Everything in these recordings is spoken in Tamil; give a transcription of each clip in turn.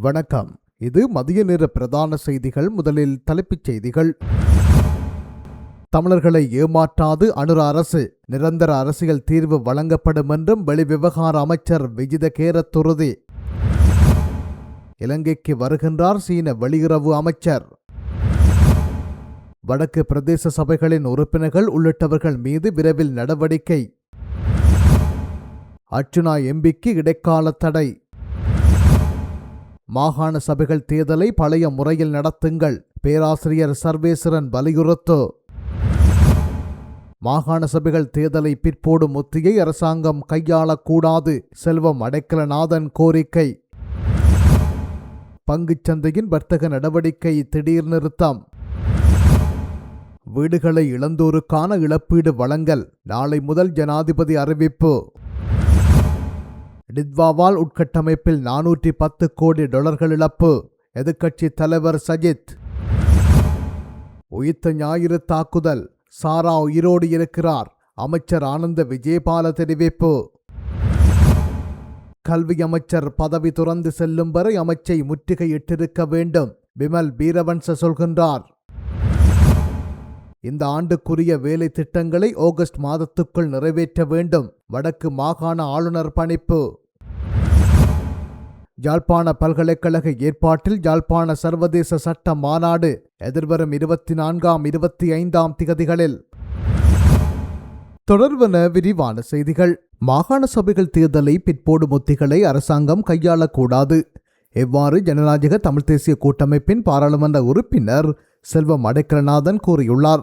வணக்கம். இது மதிய நேர பிரதான செய்திகள். முதலில் தலைப்புச் செய்திகள். தமிழர்களை ஏமாற்றாது அனுர அரசு. நிரந்தர அரசியல் தீர்வு வழங்கப்படும் என்றும் வெளிவிவகார அமைச்சர் விஜித கேரத்துருதி. இலங்கைக்கு வருகின்றார் சீன வெளியுறவு அமைச்சர். வடக்கு பிரதேச சபைகளின் உறுப்பினர்கள் உள்ளிட்டவர்கள் மீது விரைவில் நடவடிக்கை. அர்ச்சுனா எம்பிக்கு இடைக்கால தடை. மாகாண சபைகள் தேர்தலை பழைய முறையில் நடத்துங்கள். பேராசிரியர் சர்வேஸ்வரன் வலியுறுத்து. மாகாண சபைகள் தேர்தலை பிற்போடும் ஒத்தியை அரசாங்கம் கையாளக்கூடாது. செல்வம் அடைக்கலநாதன் கோரிக்கை. பங்குச் சந்தையின் வர்த்தக நடவடிக்கை திடீர் நிறுத்தம். வீடுகளை இழந்தோருக்கான இழப்பீடு வழங்கல். நாளை முதல் ஜனாதிபதி அறிவிப்பு. டித்வாவால் உட்கட்டமைப்பில் நானூற்றி பத்து கோடி டாலர்கள் இழப்பு. எதிர்க்கட்சி தலைவர் சஜித். உயிர்த்த ஞாயிறு தாக்குதல். சாரா உயிரோடு இருக்கிறார். அமைச்சர் ஆனந்த விஜயபால தெரிவிப்பு. கல்வி அமைச்சர் பதவி துறந்து செல்லும் வரை அமைச்சை முற்றுகையிட்டிருக்க வேண்டும். விமல் வீரவன்ச சொல்கின்றார். இந்த ஆண்டுக்குரிய வேலை திட்டங்களை ஆகஸ்ட் மாதத்துக்குள் நிறைவேற்ற வேண்டும். வடக்கு மாகாண ஆளுநர் பணிப்பு. யாழ்ப்பாண பல்கலைக்கழக ஏற்பாட்டில் யாழ்ப்பாண சர்வதேச சட்ட மாநாடு எதிர்வரும் இருபத்தி நான்காம் இருபத்தி ஐந்தாம் திகதிகளில். தொடர்வன விரிவான செய்திகள். மாகாண சபைகள் தேர்தலை பிற்போடும் உத்திகளை அரசாங்கம் கையாளக்கூடாது. எவ்வாறு ஜனநாயக தமிழ் தேசிய கூட்டமைப்பின் பாராளுமன்ற உறுப்பினர் செல்வம் அடைக்கலநாதன் கூறியுள்ளார்.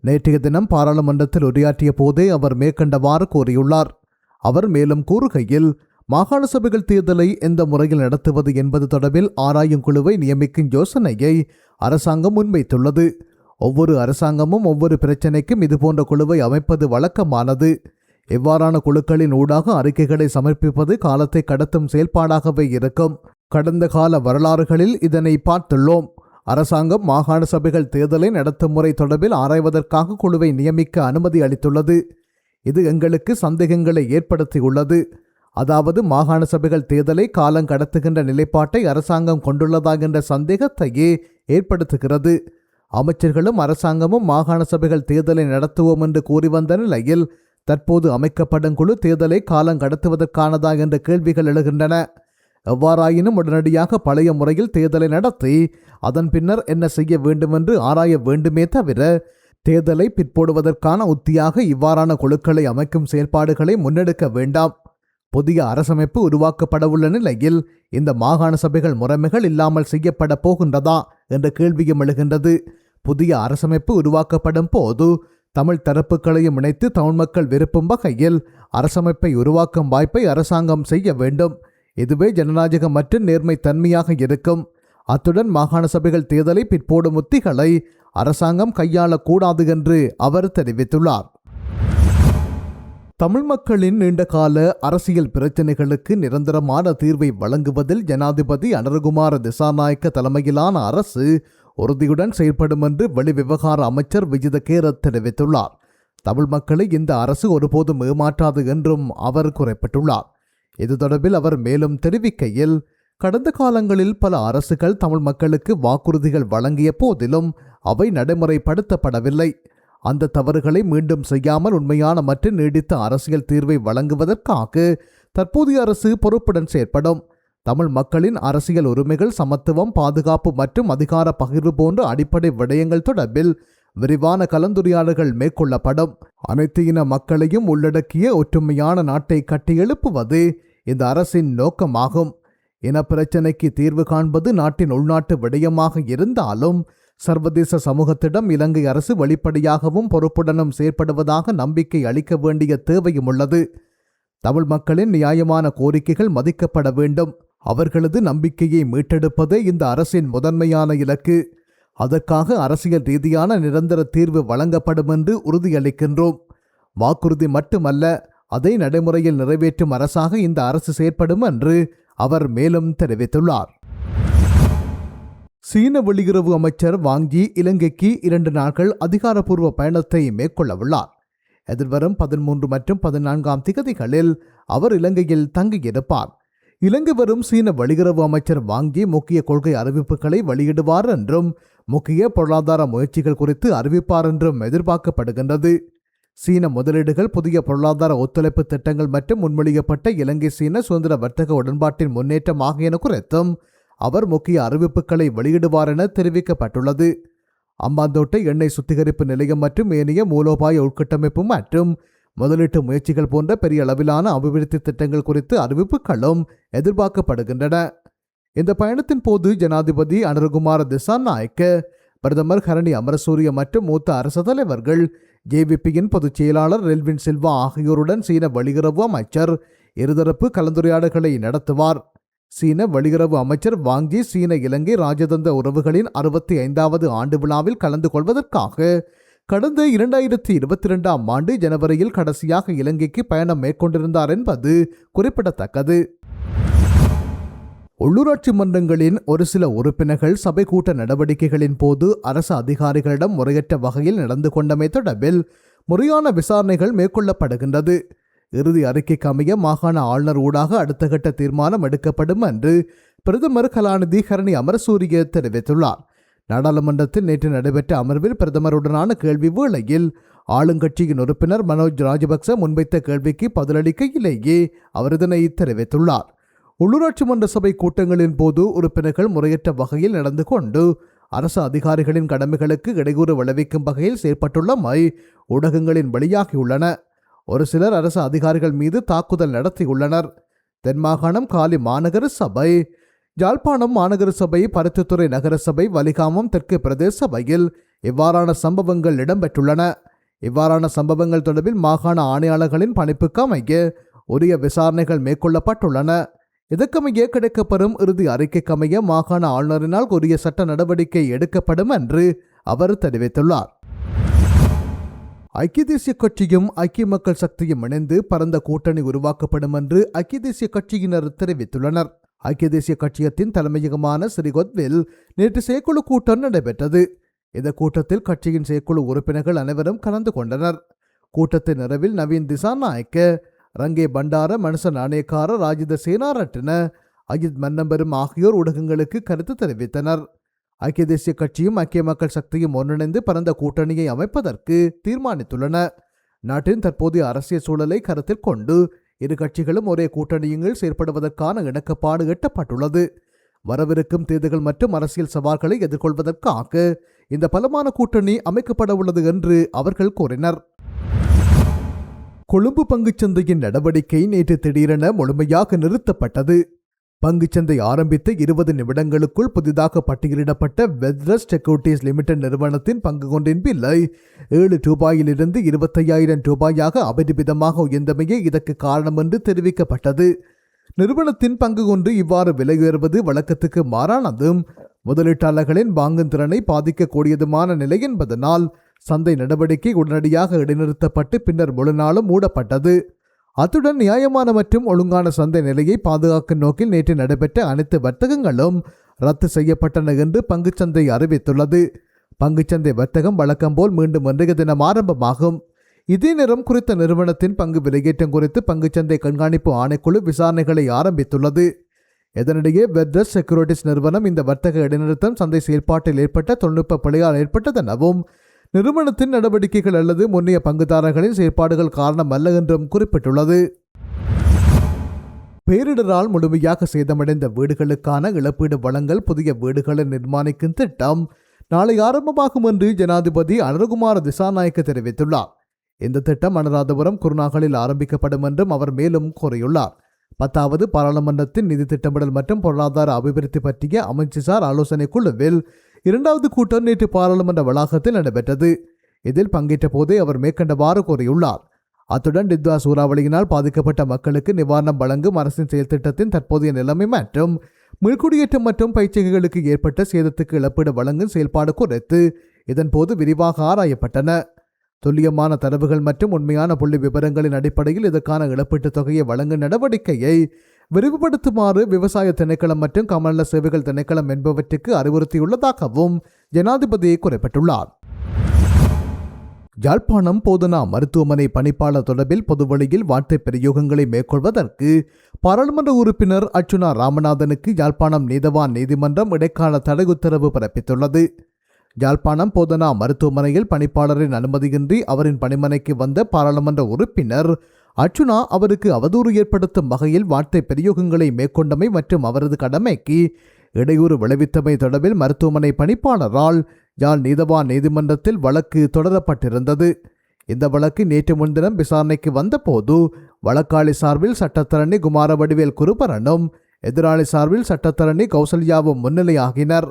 நேற்றைய தினம் பாராளுமன்றத்தில் உரையாற்றிய போதே அவர் மேற்கண்டவாறு கூறியுள்ளார். அவர் மேலும் கூறுகையில் மாகாண சபைகள் தேர்தலை எந்த முறையில் நடத்துவது என்பது தொடர்பில் ஆராயும் குழுவை நியமிக்கும் யோசனையை அரசாங்கம் முன்வைத்துள்ளது. ஒவ்வொரு அரசாங்கமும் ஒவ்வொரு பிரச்சினைக்கும் இதுபோன்ற குழுவை அமைப்பது வழக்கமானது. இவ்வாறான குழுக்களின் ஊடாக அறிக்கைகளை சமர்ப்பிப்பது காலத்தை கடத்தும் செயல்பாடாகவே இருக்கும். கடந்த கால வரலாறுகளில் இதனை பார்த்துள்ளோம். அரசாங்கம் மாகாண சபைகள் தேர்தலை நடத்தும் முறை தொடர்பில் ஆராய்வதற்காக குழுவை நியமிக்க அனுமதி அளித்துள்ளது. இது எங்களுக்கு சந்தேகங்களை ஏற்படுத்தியுள்ளது. அதாவது மாகாண சபைகள் தேர்தலை காலம் கடத்துகின்ற நிலைப்பாட்டை அரசாங்கம் கொண்டுள்ளதா என்ற சந்தேகத்தையே ஏற்படுத்துகிறது. அமைச்சர்களும் அரசாங்கமும் மாகாண சபைகள் தேர்தலை நடத்துவோம் என்று கூறி வந்த நிலையில் தற்போது அமைக்கப்படும் குழு தேர்தலை காலம் கடத்துவதற்கானதா என்ற கேள்விகள் எழுகின்றன. எவ்வாறாயினும் உடனடியாக பழைய முறையில் தேர்தலை நடத்தி அதன் பின்னர் என்ன செய்ய வேண்டுமென்று ஆராய வேண்டுமே தவிர தேர்தலை பிற்போடுவதற்கான உத்தியாக இவ்வாறான குழுக்களை அமைக்கும் செயல்பாடுகளை முன்னெடுக்க வேண்டாம். புதிய அரசமைப்பு உருவாக்கப்படவுள்ள நிலையில் இந்த மாகாண சபைகள் முறைமைகள் இல்லாமல் செய்யப்பட போகின்றதா என்ற கேள்வியும் எழுகின்றது. புதிய அரசமைப்பு உருவாக்கப்படும் போது தமிழ் தரப்புகளையும் இணைத்து தமிழ் மக்கள் விருப்பும் வகையில் அரசமைப்பை உருவாக்கும் வாய்ப்பை அரசாங்கம் செய்ய வேண்டும். இதுவே ஜனநாயக மற்றும் நேர்மை தன்மையாக இருக்கும். அத்துடன் மாகாண சபைகள் தேர்தலை பிற்போடும் உத்திகளை அரசாங்கம் கையாளக்கூடாது என்று அவர் தெரிவித்துள்ளார். தமிழ் மக்களின் நீண்டகால அரசியல் பிரச்சினைகளுக்கு நிரந்தரமான தீர்வை வழங்குவதில் ஜனாதிபதி அனரகுமார திசாநாயக்க தலைமையிலான அரசு உறுதியுடன் செயல்படும் என்று வெளிவிவகார அமைச்சர் விஜித கேரத் தெரிவித்துள்ளார். தமிழ் மக்களை இந்த அரசு ஒருபோதும் ஏமாற்றாது என்றும் அவர் குறிப்பிட்டுள்ளார். இது தொடர்பில் அவர் மேலும் தெரிவிக்கையில் கடந்த காலங்களில் பல அரசுகள் தமிழ் மக்களுக்கு வாக்குறுதிகள் வழங்கிய போதிலும் அவை நடைமுறைப்படுத்தப்படவில்லை. அந்த தவறுகளை மீண்டும் செய்யாமல் உண்மையான மற்றும் நீடித்த அரசியல் தீர்வை வழங்குவதற்காக தற்போதைய அரசு பொறுப்புடன் செயற்படும். தமிழ் மக்களின் அரசியல் உரிமைகள் சமத்துவம் பாதுகாப்பு மற்றும் அதிகார பகிர்வு போன்ற அடிப்படை விடயங்கள் தொடர்பில் விரிவான கலந்துரையாடல்கள் மேற்கொள்ளப்படும். அனைத்து இன மக்களையும் உள்ளடக்கிய ஒற்றுமையான நாட்டை கட்டியெழுப்புவது இந்த அரசின் நோக்கமாகும். இனப்பிரச்சினைக்கு தீர்வு காண்பது நாட்டின் உள்நாட்டு விடயமாக இருந்தாலும் சர்வதேச சமூகத்திடம் இலங்கை அரசு வெளிப்படையாகவும் பொறுப்புடனும் செயற்படுவதாக நம்பிக்கை அளிக்க வேண்டிய தேவையும் உள்ளது. தமிழ் மக்களின் நியாயமான கோரிக்கைகள் மதிக்கப்பட வேண்டும். அவர்களது நம்பிக்கையை மீட்டெடுப்பதே இந்த அரசின் முதன்மையான இலக்கு. அதற்காக அரசியல் ரீதியான நிரந்தர தீர்வு வழங்கப்படும் என்று உறுதியளிக்கின்றோம். வாக்குறுதி மட்டுமல்ல அதை நடைமுறையில் நிறைவேற்றும் அரசாக இந்த அரசு செயற்படும் என்று அவர் மேலும் தெரிவித்துள்ளார். சீன வெளியுறவு அமைச்சர் வாங்கி இலங்கைக்கு இரண்டு நாட்கள் அதிகாரப்பூர்வ பயணத்தை மேற்கொள்ளவுள்ளார். எதிர்வரும் பதிமூன்று மற்றும் பதினான்காம் திகதிகளில் அவர் இலங்கையில் தங்கியிருப்பார். இலங்கை வரும் சீன வெளியுறவு அமைச்சர் வாங்கி முக்கிய கொள்கை அறிவிப்புகளை வெளியிடுவார் என்றும் முக்கிய பொருளாதார முயற்சிகள் குறித்து அறிவிப்பார் என்றும் எதிர்பார்க்கப்படுகின்றது. சீன முதலீடுகள் புதிய பொருளாதார ஒத்துழைப்பு திட்டங்கள் மற்றும் முன்மொழியப்பட்ட இலங்கை சீன சுதந்திர வர்த்தக உடன்பாட்டின் முன்னேற்றம் ஆகியன குறித்தும் அவர் முக்கிய அறிவிப்புகளை வெளியிடுவார் என தெரிவிக்கப்பட்டுள்ளது. அம்பாந்தோட்டை எண்ணெய் சுத்திகரிப்பு நிலையம் மற்றும் ஏனைய மூலோபாய உள்கட்டமைப்பு மற்றும் முதலீட்டு முயற்சிகள் போன்ற பெரிய அளவிலான அபிவிருத்தி திட்டங்கள் குறித்து அறிவிப்புகளும் எதிர்பார்க்கப்படுகின்றன. இந்த பயணத்தின் போது ஜனாதிபதி அனுரகுமார திசாநாயக்க பிரதமர் ஹரணி அமரசூரிய மற்றும் மூத்த அரசு தலைவர்கள் ஜேவிபியின் பொதுச் செயலாளர் ரெல்வின் சில்வா ஆகியோருடன் சீன வெளியுறவு அமைச்சர் இருதரப்பு கலந்துரையாடல்களை நடத்துவார். சீன வெளியுறவு அமைச்சர் வாங்கி சீன இலங்கை ராஜதந்திர உறவுகளின் அறுபத்தி ஐந்தாவது ஆண்டு விழாவில் கலந்து கொள்வதற்காக கடந்த இரண்டாயிரத்தி இருபத்தி ரெண்டாம் ஆண்டு ஜனவரியில் கடைசியாக இலங்கைக்கு பயணம் மேற்கொண்டிருந்தார் என்பது குறிப்பிடத்தக்கது. உள்ளூராட்சி மன்றங்களின் ஒரு சில உறுப்பினர்கள் சபை கூட்ட நடவடிக்கைகளின் போது அரசு அதிகாரிகளிடம் முறையற்ற வகையில் நடந்து கொண்டமை தொடர்பில் முறையான விசாரணைகள் மேற்கொள்ளப்படுகின்றது. இறுதி அறிக்கைக்கு அமைய மாகாண ஆளுநர் ஊடாக அடுத்த கட்ட தீர்மானம் எடுக்கப்படும் என்று பிரதமர் கலாநிதி கரணி அமரசூரிய தெரிவித்துள்ளார். நாடாளுமன்றத்தில் நேற்று நடைபெற்ற அமர்வில் பிரதமருடனான கேள்வி வேளையில் ஆளுங்கட்சியின் உறுப்பினர் மனோஜ் ராஜபக்ச முன்வைத்த கேள்விக்கு பதிலளிக்கையிலேயே அவர் இதனை தெரிவித்துள்ளார். உள்ளூராட்சி மன்ற சபை கூட்டங்களின் போது உறுப்பினர்கள் முறையற்ற வகையில் நடந்து கொண்டு அரசு அதிகாரிகளின் கடமைகளுக்கு இடையூறு விளைவிக்கும் வகையில் செயற்பட்டுள்ளமை ஊடகங்களின் வெளியாகியுள்ளன. ஒரு சிலர் அரசு அதிகாரிகள் மீது தாக்குதல் நடத்தியுள்ளனர். தென்மாகாணம் காலி மாநகர சபை யாழ்ப்பாணம் மாநகர சபை பருத்தித்துறை நகர சபை வலிகாமம் தெற்கு பிரதேச சபையில் இவ்வாறான சம்பவங்கள் இடம்பெற்றுள்ளன. இவ்வாறான சம்பவங்கள் தொடர்பில் மாகாண ஆணையாளர்களின் பணிப்புக்கு அமைய உரிய விசாரணைகள் மேற்கொள்ளப்பட்டுள்ளன. இதற்கமைய கிடைக்கப்பெறும் இறுதி அறிக்கைக்கமைய மாகாண ஆளுநரினால் உரிய சட்ட நடவடிக்கை எடுக்கப்படும் என்று அவர் தெரிவித்துள்ளார். ஐக்கிய தேசிய கட்சியும் ஐக்கிய மக்கள் சக்தியும் இணைந்து பரந்த கூட்டணி உருவாக்கப்படும் என்று ஐக்கிய தேசிய கட்சியினர் தெரிவித்துள்ளனர். ஐக்கிய தேசிய கட்சியத்தின் தலைமையகமான ஸ்ரீகொத்வில் நேற்று செயற்குழு கூட்டம் நடைபெற்றது. இந்த கூட்டத்தில் கட்சியின் செயற்குழு உறுப்பினர்கள் அனைவரும் கலந்து கொண்டனர். கூட்டத்தின் நிறைவில் நவீன் திசாநாயக்க ரங்கே பண்டார மனுஷன் நாணயக்கார ராஜித சேனாரட்டின அஜித் மன்னம்பெரும் ஆகியோர் ஊடகங்களுக்கு கருத்து தெரிவித்தனர். ஐக்கிய தேசிய கட்சியும் ஐக்கிய மக்கள் சக்தியும் ஒன்றிணைந்து பரந்த கூட்டணியை அமைப்பதற்கு தீர்மானித்துள்ளன. நாட்டின் தற்போதைய அரசியல் சூழலை கருத்தில் கொண்டு இரு கட்சிகளும் ஒரே கூட்டணியுங்கள் செயற்படுவதற்கான இணக்கப்பாடு எட்டப்பட்டுள்ளது. வரவிருக்கும் தேர்தல்கள் மற்றும் அரசியல் சவால்களை எதிர்கொள்வதற்காக இந்த பலமான கூட்டணி அமைக்கப்பட உள்ளது என்று அவர்கள் கூறினர். கொழும்பு பங்குச்சந்தையின் நடவடிக்கை நேற்று திடீரென முழுமையாக நிறுத்தப்பட்டது. பங்குச்சந்தை ஆரம்பித்த இருபது நிமிடங்களுக்குள் புதிதாக பட்டியலிடப்பட்ட வெத்ரஸ் செக்யூரிட்டிஸ் லிமிடெட் நிறுவனத்தின் பங்கு கொண்டின் விலை ஏழு ரூபாயிலிருந்து இருபத்தையாயிரம் ரூபாயாக அபரிமிதமாக உயர்ந்தமையே இதற்கு காரணம் என்று தெரிவிக்கப்பட்டது. நிறுவனத்தின் பங்கு கொண்டு இவ்வாறு விலை உயர்வது வழக்கத்துக்கு மாறானதும் முதலீட்டாளர்களின் வாங்கும் திறனை பாதிக்கக்கூடியதுமான நிலை என்பதனால் சந்தை நடவடிக்கை உடனடியாக இடைநிறுத்தப்பட்டு பின்னர் முழு நாளும் மூடப்பட்டது. அத்துடன் நியாயமான மற்றும் ஒழுங்கான சந்தை நிலையை பாதுகாக்கும் நோக்கில் நேற்று நடைபெற்ற அனைத்து வர்த்தகங்களும் ரத்து செய்யப்பட்டன என்று பங்குச்சந்தை அறிவித்துள்ளது. பங்குச்சந்தை வர்த்தகம் வழக்கம் போல் மீண்டும் இன்றைய தினம் ஆரம்பமாகும். இதே நேரம் குறித்த நிறுவனத்தின் பங்கு விலையேற்றம் குறித்து பங்குச்சந்தை கண்காணிப்பு ஆணைக்குழு விசாரணைகளை ஆரம்பித்துள்ளது. இதனிடையே வெர்டஸ் செக்யூரிட்டிஸ் நிறுவனம் இந்த வர்த்தக இடைநிறுத்தம் சந்தை செயல்பாட்டில் ஏற்பட்ட தொழில்நுட்ப பிழையால் ஏற்பட்டதெனவும் நிறுவனத்தின் நடவடிக்கைகள் அல்லது முன்னைய பங்குதாரர்களின் செயற்பாடுகள் காரணம் அல்ல என்றும் குறிப்பிட்டுள்ளது. பேரிடரால் முழுமையாக சேதமடைந்த வீடுகளுக்கான இழப்பீடு வழங்கல் புதிய வீடுகளை நிர்மாணிக்கும் திட்டம் நாளை ஆரம்பமாகும் என்று ஜனாதிபதி அனுகுமார திசாநாயக்க தெரிவித்துள்ளார். இந்த திட்டம் அனுராதபுரம் குருநாகலில் ஆரம்பிக்கப்படும் என்றும் அவர் மேலும் கூறியுள்ளார். பத்தாவது பாராளுமன்றத்தின் நிதி திட்டமிடல் மற்றும் பொருளாதார அபிவிருத்தி பற்றிய அமைச்சுசார் ஆலோசனை குழுவில் இரண்டாவது கூட்டம் நேற்று பாராளுமன்ற வளாகத்தில் நடைபெற்றது. இதில் பங்கேற்ற போதே அவர் மேற்கண்டவாறு கூறியுள்ளார். அத்துடன் டித்வா சூறாவளியினால் பாதிக்கப்பட்ட மக்களுக்கு நிவாரணம் வழங்கும் அரசின் செயல் திட்டத்தின் தற்போதைய நிலைமை மற்றும் மீள்குடியேற்றம் மற்றும் பயிற்சிகளுக்கு ஏற்பட்ட சேதத்துக்கு இழப்பீடு வழங்கும் செயல்பாடு குறித்து இதன்போது விரிவாக ஆராயப்பட்டன. துல்லியமான தரவுகள் மற்றும் உண்மையான புள்ளி விவரங்களின் அடிப்படையில் இதற்கான இழப்பீட்டுத் தொகையை வழங்கும் நடவடிக்கையை விரிவுபடுத்துமாறு விவசாய திணைக்களம் மற்றும் கமநல சேவைகள் திணைக்களம் என்பவற்றுக்கு அறிவுறுத்தியுள்ளதாகவும் ஜனாதிபதி குறிப்பிட்டுள்ளார். யாழ்ப்பாணம் போதனா மருத்துவமனை பணிப்பாளர் தொடர்பில் பொதுவழியில் வார்த்தை பிரயோகங்களை மேற்கொள்வதற்கு பாராளுமன்ற உறுப்பினர் அர்ச்சுனா ராமநாதனுக்கு யாழ்ப்பாணம் நீதவான் நீதிமன்றம் இடைக்கால தடை உத்தரவு பிறப்பித்துள்ளது. யாழ்ப்பாணம் போதனா மருத்துவமனையில் பணிப்பாளரின் அனுமதியின்றி அவரின் பணிமனைக்கு வந்த பாராளுமன்ற உறுப்பினர் அர்ச்சுனா அவருக்கு அவதூறு ஏற்படுத்தும் வகையில் வார்த்தை பிரயோகங்களை மேற்கொண்டமை மற்றும் அவரது கடமைக்கு இடையூறு விளைவித்தமை தொடர்பில் மருத்துவமனை பணிப்பாளரால் யாழ் நீதவான் நீதிமன்றத்தில் வழக்கு தொடரப்பட்டிருந்தது. இந்த வழக்கு நேற்று முன்தினம் விசாரணைக்கு வந்தபோது வழக்காளி சார்பில் சட்டத்தரணி குமாரவடிவேல் குருபரனும் எதிராளி சார்பில் சட்டத்தரணி கௌசல்யாவும் முன்னிலையாகினர்.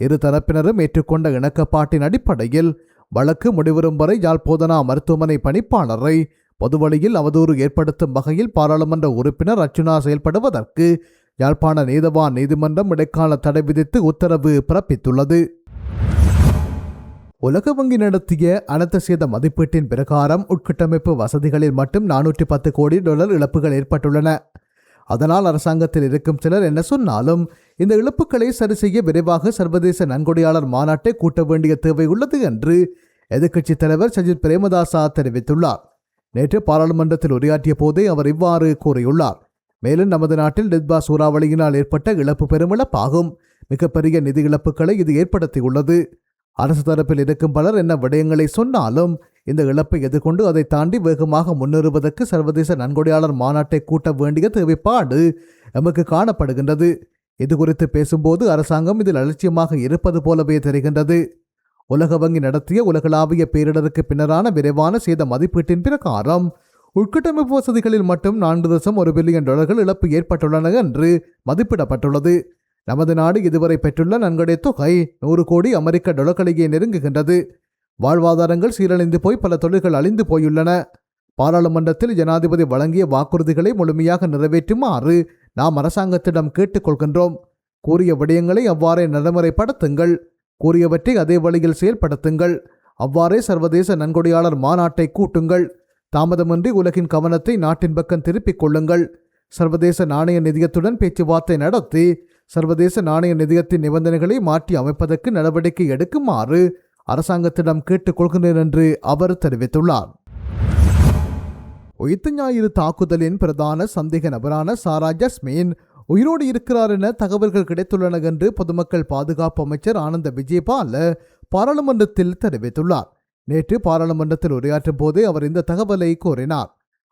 இரு தரப்பினரும் ஏற்றுக்கொண்ட இணக்கப்பாட்டின் அடிப்படையில் வழக்கு முடிவரும் வரை யாழ் போதனா மருத்துவமனை பணிப்பாளரை பொதுவழியில் அவதூறு ஏற்படுத்தும் வகையில் பாராளுமன்ற உறுப்பினர் அர்ச்சுனா செயல்படுவதற்கு யாழ்ப்பாண நீதவான் நீதிமன்றம் இடைக்கால தடை விதித்து உத்தரவு பிறப்பித்துள்ளது. உலக வங்கி நடத்திய அனர்த்த சேத மதிப்பீட்டின் பிரகாரம் உட்கட்டமைப்பு வசதிகளில் மட்டும் நானூற்றி பத்து கோடி டாலர் இழப்புகள் ஏற்பட்டுள்ளன. அதனால் அரசாங்கத்தில் இருக்கும் சிலர் என்ன சொன்னாலும் இந்த இழப்புகளை சரி செய்ய விரைவாக சர்வதேச நன்கொடையாளர் மாநாட்டை கூட்ட வேண்டிய தேவை உள்ளது என்று எதிர்க்கட்சித் தலைவர் சஜித் பிரேமதாசா தெரிவித்துள்ளார். நேற்று பாராளுமன்றத்தில் உரையாற்றிய போதே அவர் இவ்வாறு கூறியுள்ளார். மேலும் நமது நாட்டில் நிர்பா சூறாவளியினால் ஏற்பட்ட இழப்பு பெருமிழப்பாகும். மிகப்பெரிய நிதி இழப்புகளை இது ஏற்படுத்தியுள்ளது. அரசு தரப்பில் இருக்கும் பலர் என்ன விடயங்களை சொன்னாலும் இந்த இழப்பை எதிர்கொண்டு அதை தாண்டி வேகமாக முன்னேறுவதற்கு சர்வதேச நன்கொடையாளர் மாநாட்டை கூட்ட வேண்டிய தேவைப்பாடு எமக்கு காணப்படுகின்றது. இது குறித்து பேசும்போது அரசாங்கம் இதில் அலட்சியமாக இருப்பது போலவே தெரிகின்றது. உலக வங்கி நடத்திய உலகளாவிய பேரிடருக்கு பின்னரான விரைவான சேத மதிப்பீட்டின் பிரகாரம். உட்கட்டமைப்பு வசதிகளில் மட்டும் நான்கு தசம் ஒரு பில்லியன் டாலர்கள் இழப்பு ஏற்பட்டுள்ளன என்று மதிப்பிடப்பட்டுள்ளது. நமது நாடு இதுவரை பெற்றுள்ள நன்கொடை தொகை நூறு கோடி அமெரிக்க டொலர்களையே நெருங்குகின்றது. வாழ்வாதாரங்கள் சீரழிந்து போய் பல தொழில்கள் அழிந்து போயுள்ளன. பாராளுமன்றத்தில் ஜனாதிபதி வழங்கிய வாக்குறுதிகளை முழுமையாக நிறைவேற்றுமாறு நாம் அரசாங்கத்திடம் கேட்டுக்கொள்கின்றோம். கூறிய விடயங்களை அவ்வாறே நடைமுறைப்படுத்துங்கள். கூறியவற்றை அதே வழியில் செயல்படுத்துங்கள். அவ்வாறே சர்வதேச நன்கொடையாளர் மாநாட்டை கூட்டுங்கள். தாமதமின்றி உலகின் கவனத்தை நாட்டின் பக்கம் திருப்பிக் கொள்ளுங்கள். சர்வதேச நாணய நிதியத்துடன் பேச்சுவார்த்தை நடத்தி சர்வதேச நாணய நிதியத்தின் நிபந்தனைகளை மாற்றி அமைப்பதற்கு நடவடிக்கை எடுக்குமாறு அரசாங்கத்திடம் கேட்டுக்கொள்கிறேன் என்று அவர் தெரிவித்துள்ளார். உயிர்த்த ஞாயிறு தாக்குதலின் பிரதான சந்தேக நபரான சாரா ஜஸ்மின் உயிரோடு இருக்கிறார் என தகவல்கள் கிடைத்துள்ளன என்று பொதுமக்கள் பாதுகாப்பு அமைச்சர் ஆனந்த விஜயபால் பாராளுமன்றத்தில் தெரிவித்துள்ளார். நேற்று பாராளுமன்றத்தில் உரையாற்றும் போது அவர் இந்த தகவலை கூறினார்.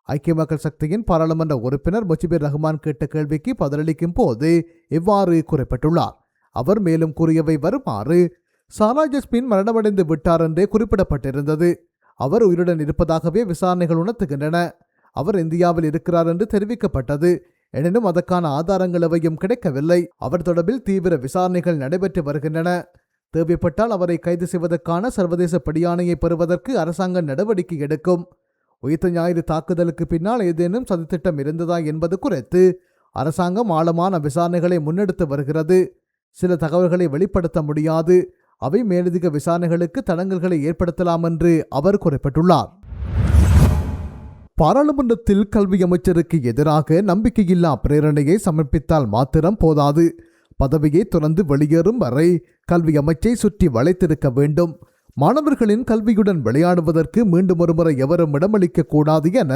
ஐக்கிய மக்கள் சக்தியின் பாராளுமன்ற உறுப்பினர் முஜிபுர் ரஹ்மான் கேட்ட கேள்விக்கு பதிலளிக்கும் போது இவ்வாறு குறிப்பிட்டுள்ளார். அவர் மேலும் கூறியவை வருமாறு சாரா ஜஸ்மின் மரணமடைந்து விட்டார் என்றே குறிப்பிடப்பட்டிருந்தது. அவர் உயிருடன் இருப்பதாகவே விசாரணைகள் உணர்த்துகின்றன. அவர் இந்தியாவில் இருக்கிறார் என்று தெரிவிக்கப்பட்டது. எனினும் அதற்கான ஆதாரங்கள் எவையும் கிடைக்கவில்லை. அவர் தொடர்பில் தீவிர விசாரணைகள் நடைபெற்று வருகின்றன. தேவைப்பட்டால் அவரை கைது செய்வதற்கான சர்வதேச படியாணையை பெறுவதற்கு அரசாங்கம் நடவடிக்கை எடுக்கும். உயிர்த்த ஞாயிறு தாக்குதலுக்கு பின்னால் ஏதேனும் சதித்திட்டம் இருந்ததா என்பது குறித்து அரசாங்கம் ஆழமான விசாரணைகளை முன்னெடுத்து வருகிறது. சில தகவல்களை வெளிப்படுத்த முடியாது. அவை மேலதிக விசாரணைகளுக்கு தடங்கல்களை ஏற்படுத்தலாம் என்று அவர் குறிப்பிட்டுள்ளார். பாராளுமன்றத்தில் கல்வி அமைச்சருக்கு எதிராக நம்பிக்கையில்லா பிரேரணையை சமர்ப்பித்தால் மாத்திரம் போதாது. பதவியை துறந்து வெளியேறும் வரை கல்வி அமைச்சை சுற்றி வளைத்திருக்க வேண்டும். மாணவர்களின் கல்வியுடன் விளையாடுவதற்கு மீண்டும் ஒருமுறை எவரும் இடமளிக்க கூடாது என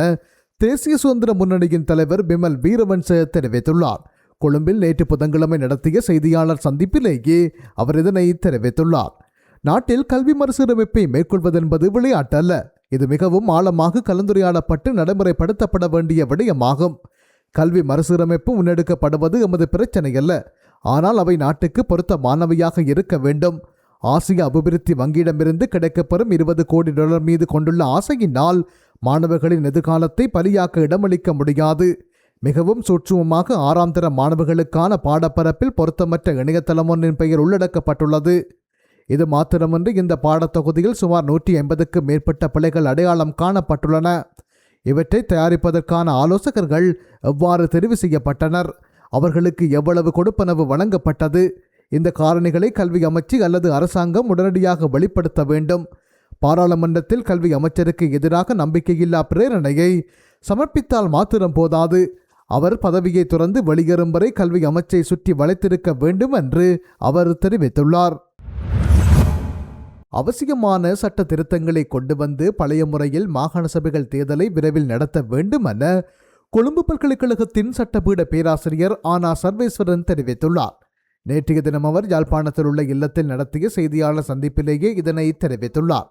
தேசிய சுதந்திர முன்னணியின் தலைவர் பிமல் வீரவன்ச தெரிவித்துள்ளார். கொழும்பில் நேற்று புதன்கிழமை நடத்திய செய்தியாளர் சந்திப்பிலேயே அவர் இதனை தெரிவித்துள்ளார். நாட்டில் கல்வி மறுசீரமைப்பை மேற்கொள்வதென்பது விளையாட்டல்ல. இது மிகவும் ஆழமாக கலந்துரையாடப்பட்டு நடைமுறைப்படுத்தப்பட வேண்டிய விடயமாகும். கல்வி மறுசீரமைப்பு முன்னெடுக்கப்படுவது எமது பிரச்சனை அல்ல ஆனால் அவை நாட்டுக்கு பொருத்தமானவையாக இருக்க வேண்டும். ஆசிய அபிவிருத்தி வங்கியிடமிருந்து கிடைக்கப்பெறும் இருபது கோடி டாலர் மீது கொண்டுள்ள ஆசையினால் மாணவர்களின் எதிர்காலத்தை பலியாக்க இடமளிக்க முடியாது. மிகவும் சூட்சுமமாக ஆறாம் தர மாணவர்களுக்கான பாடப்பரப்பில் பொருத்தமற்ற இணையதளம் ஒன்றின் பெயர் உள்ளடக்கப்பட்டுள்ளது. இது மாத்திரமின்றி இந்த பாடத்தொகுதியில் சுமார் நூற்றி ஐம்பதுக்கு மேற்பட்ட பிழைகள் அடையாளம் காணப்பட்டுள்ளன. இவற்றை தயாரிப்பதற்கான ஆலோசகர்கள் எவ்வாறு தெரிவு செய்யப்பட்டனர்? அவர்களுக்கு எவ்வளவு கொடுப்பனவு வழங்கப்பட்டது? இந்த காரணிகளை கல்வி அமைச்சு அல்லது அரசாங்கம் உடனடியாக வெளிப்படுத்த வேண்டும். பாராளுமன்றத்தில் கல்வி அமைச்சருக்கு எதிராக நம்பிக்கையில்லா பிரேரணையை சமர்ப்பித்தால் மாத்திரம் போதாது. அவர் பதவியை துறந்து வெளியேறும் வரை கல்வி அமைச்சை சுற்றி வளைத்திருக்க வேண்டும் என்று அவர் தெரிவித்துள்ளார். அவசியமான சட்ட திருத்தங்களை கொண்டு வந்து பழைய முறையில் மாகாண சபைகள் தேர்தலை விரைவில் நடத்த வேண்டும் என கொழும்பு பல்கலைக்கழகத்தின் சட்டப்பீட பேராசிரியர் ஆனா சர்வேஸ்வரன் தெரிவித்துள்ளார். நேற்றைய தினம் அவர் யாழ்ப்பாணத்தில் உள்ள இல்லத்தில் நடத்திய செய்தியாளர் சந்திப்பிலேயே இதனை தெரிவித்துள்ளார்.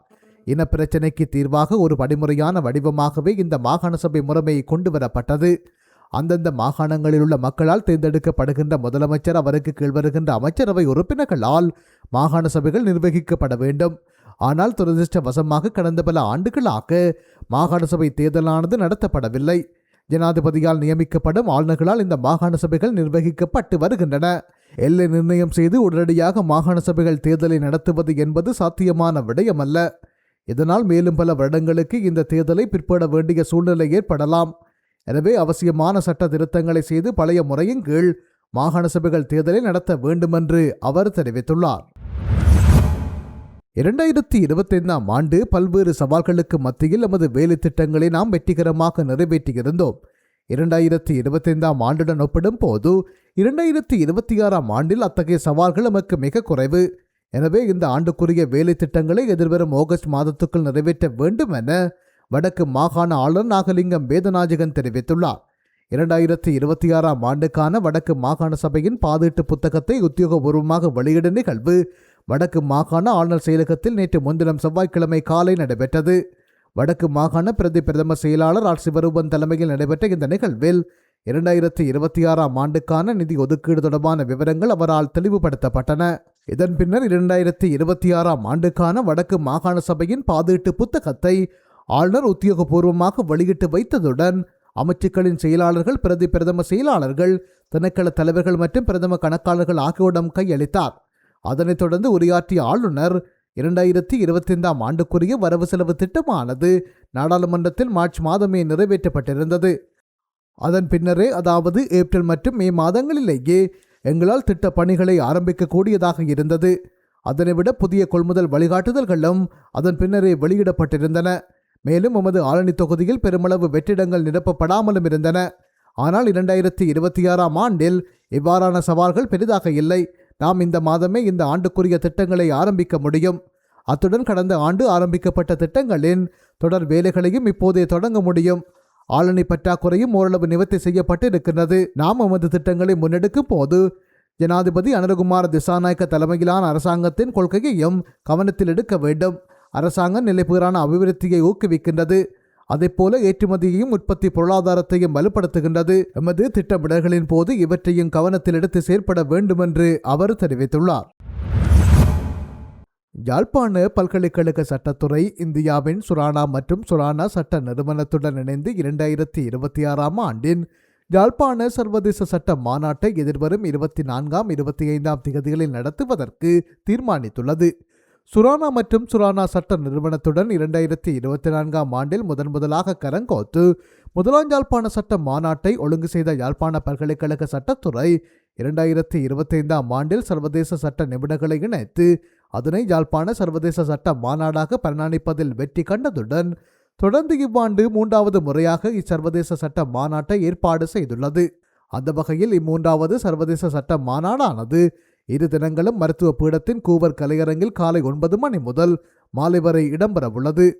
இனப்பிரச்சினைக்கு தீர்வாக ஒரு படிமுறையான வடிவமாகவே இந்த மாகாண சபை முறைமை கொண்டு வரப்பட்டது. அந்தந்த மாகாணங்களில் உள்ள மக்களால் தேர்ந்தெடுக்கப்படுகின்ற முதலமைச்சர் அவருக்கு கீழ்வருகின்ற அமைச்சரவை உறுப்பினர்களால் மாகாண சபைகள் நிர்வகிக்கப்பட வேண்டும். ஆனால் துரதிருஷ்டவசமாக கடந்த பல ஆண்டுகளாக மாகாண சபை தேர்தலானது நடத்தப்படவில்லை. ஜனாதிபதியால் நியமிக்கப்படும் ஆளுநர்களால் இந்த மாகாண சபைகள் நிர்வகிக்கப்பட்டு வருகின்றன. எல்லை நிர்ணயம் செய்து உடனடியாக மாகாண சபைகள் தேர்தலை நடத்துவது என்பது சாத்தியமான விடயமல்ல. இதனால் மேலும் பல வருடங்களுக்கு இந்த தேர்தலை பிற்பட வேண்டிய சூழ்நிலை ஏற்படலாம். எனவே அவசியமான சட்ட திருத்தங்களை செய்து பழைய முறையின் கீழ் மாகாண சபைகள் தேர்தலை நடத்த வேண்டுமென்று அவர் தெரிவித்துள்ளார். இரண்டாயிரத்தி இருபத்தைந்தாம் ஆண்டு பல்வேறு சவால்களுக்கு மத்தியில் நமது வேலை திட்டங்களை நாம் வெற்றிகரமாக நிறைவேற்றியிருந்தோம். இரண்டாயிரத்தி இருபத்தைந்தாம் ஆண்டுடன் ஒப்பிடும் போது இரண்டாயிரத்தி இருபத்தி ஆறாம் ஆண்டில் அத்தகைய சவால்கள் நமக்கு மிக குறைவு. எனவே இந்த ஆண்டுக்குரிய வேலை திட்டங்களை எதிர்வரும் ஆகஸ்ட் மாதத்துக்குள் நிறைவேற்ற வேண்டும் என வடக்கு மாகாண ஆளுநர் நாகலிங்கம் வேதநாயகன் தெரிவித்துள்ளார். இரண்டாயிரத்தி இருபத்தி ஆறாம் ஆண்டுக்கான வடக்கு மாகாண சபையின் பாதீட்டு புத்தகத்தை உத்தியோகபூர்வமாக வெளியிட நிகழ்வு வடக்கு மாகாண ஆளுநர் செயலகத்தில் நேற்று முன்தினம் செவ்வாய்க்கிழமை காலை நடைபெற்றது. வடக்கு மாகாண பிரதி பிரதம செயலாளர் ஆர். சிவரூபன் தலைமையில் நடைபெற்ற இந்த நிகழ்வில் இரண்டாயிரத்தி இருபத்தி ஆறாம் ஆண்டுக்கான நிதி ஒதுக்கீடு தொடர்பான விவரங்கள் அவரால் தெளிவுபடுத்தப்பட்டன. இதன் பின்னர் இரண்டாயிரத்தி இருபத்தி ஆறாம் ஆண்டுக்கான வடக்கு மாகாண சபையின் பாதீட்டு புத்தகத்தை ஆளுநர் உத்தியோகபூர்வமாக வெளியிட்டு வைத்ததுடன் அமைச்சுக்களின் செயலாளர்கள் பிரதி பிரதம செயலாளர்கள் திணைக்கள தலைவர்கள் மற்றும் பிரதம கணக்காளர்கள் ஆகியோரிடம் கையளித்தார். அதனைத் தொடர்ந்து உரையாற்றிய ஆளுநர் இரண்டாயிரத்தி இருபத்தைந்தாம் ஆண்டுக்குரிய வரவு செலவு திட்டமானது நாடாளுமன்றத்தில் மார்ச் மாதமே நிறைவேற்றப்பட்டிருந்தது. அதன் பின்னரே அதாவது ஏப்ரல் மற்றும் மே மாதங்களிலேயே எங்களால் திட்ட பணிகளை ஆரம்பிக்கக்கூடியதாக இருந்தது. அதனைவிட புதிய கொள்முதல் வழிகாட்டுதல்களும் அதன் பின்னரே வெளியிடப்பட்டிருந்தன. மேலும் உமது ஆளணி தொகுதியில் பெருமளவு வெற்றிடங்கள் நிரப்பப்படாமலும் இருந்தன. ஆனால் இரண்டாயிரத்தி இருபத்தி ஆறாம் ஆண்டில் இவ்வாறான சவால்கள் பெரிதாக இல்லை. நாம் இந்த மாதமே இந்த ஆண்டுக்குரிய திட்டங்களை ஆரம்பிக்க முடியும். அத்துடன் கடந்த ஆண்டு ஆரம்பிக்கப்பட்ட திட்டங்களின் தொடர் வேலைகளையும் இப்போதே தொடங்க முடியும். ஆளணி பற்றாக்குறையும் ஓரளவு நிவர்த்தி செய்யப்பட்டு இருக்கின்றது நாம் எமது திட்டங்களை முன்னெடுக்கும் போது ஜனாதிபதி அனருகுமார் திசாநாயக்க தலைமையிலான அரசாங்கத்தின் கொள்கையையும் கவனத்தில் எடுக்க வேண்டும். அரசாங்கம் நிலைபெறான அபிவிருத்தியை ஊக்குவிக்கின்றது. அதேபோல ஏற்றுமதியையும் உற்பத்தி பொருளாதாரத்தையும் வலுப்படுத்துகின்றது. எமது திட்டமிடல்களின் போது இவற்றையும் கவனத்தில் எடுத்து செயற்பட வேண்டுமென்று அவர் தெரிவித்துள்ளார். யாழ்ப்பாண பல்கலைக்கழக சட்டத்துறை இந்தியாவின் சுரானா மற்றும் சுரானா சட்ட நிறுவனத்துடன் இணைந்து இரண்டாயிரத்தி இருபத்தி ஆறாம் ஆண்டின் யாழ்ப்பாண சர்வதேச சட்ட மாநாட்டை எதிர்வரும் இருபத்தி நான்காம் இருபத்தி ஐந்தாம் திகதிகளில் நடத்துவதற்கு தீர்மானித்துள்ளது. சுரானா மற்றும் சுரானா சட்ட நிறுவனத்துடன் இரண்டாயிரத்தி இருபத்தி நான்காம் ஆண்டில் முதன் முதலாக கரங்கோத்து முதலாம் யாழ்ப்பாண சட்ட மாநாட்டை ஒழுங்கு செய்த யாழ்ப்பாண பல்கலைக்கழக சட்டத்துறை இரண்டாயிரத்தி இருபத்தைந்தாம் ஆண்டில் சர்வதேச சட்ட நிபுணர்களை இணைத்து அதனை யாழ்ப்பாண சர்வதேச சட்ட மாநாடாக பரிணாமிப்பதில் வெற்றி கண்டதுடன் தொடர்ந்து இவ்வாண்டு மூன்றாவது முறையாக இச்சர்வதேச சட்ட மாநாட்டை ஏற்பாடு செய்துள்ளது. அந்த வகையில் இம்மூன்றாவது சர்வதேச சட்ட மாநாடானது இரு தினங்களும் மருத்துவ பீடத்தின் கூவர் கலையரங்கில் காலை ஒன்பது மணி முதல் மாலை வரை இடம்பெறவுள்ளது.